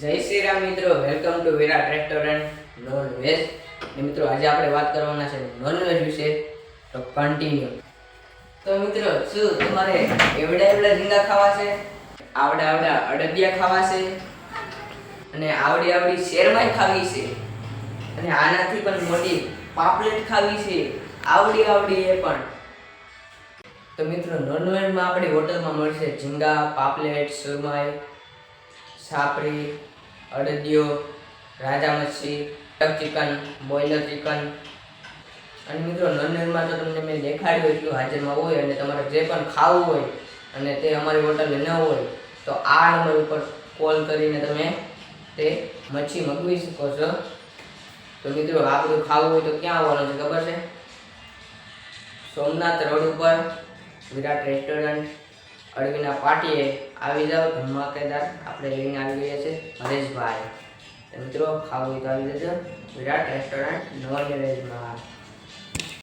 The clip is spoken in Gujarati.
જય શ્રી રામ મિત્રો. Welcome to Virat restaurant non veg ને મિત્રો, આજે આપણે વાત કરવાના છે નોન વેજ વિશે. તો કન્ટિન્યુ તો મિત્રો, શું તમારે એવડા એવડા ઝીંગા ખાવા છે? આવડા આવડા અડદિયા ખાવા છે? અને આવડી આવડી શેરમાઈ ખાવી છે? અને આનાથી પણ મોટી પાપલેટ ખાવી છે? આવડી આવડી એ પણ. તો મિત્રો નોનવેજમાં આપણી હોટલમાં મળશે ઝીંગા, પાપલેટ સુરમાઈ સાપડી અડદિયો રાજા મચ્છી ટક ચિકન બોઇલર ચિકન. અને મિત્રો નોનવેજમાં તો તમને મેં દેખાડ્યું એટલું હાજરમાં હોય અને તમારે જે પણ ખાવું હોય અને તે અમારી હોટલે ન હોય, તો આ નંબર ઉપર કોલ કરીને તમે તે મચ્છી મગવી શકો છો. તો મિત્રો, આ બધું ખાવું હોય તો ક્યાં આવવાનું છે ખબર છે? સોમનાથ રોડ ઉપર, વિરાટ રેસ્ટોરન્ટ. અડવીના પાટીએ આવી જાઓ ધમાકેદાર આપણે લઈને આવી ગયા છે હરેશભાઈ. મિત્રો, ખાવું તો આવી જજો. વિરાટ રેસ્ટોરન્ટ નોન વેજમાં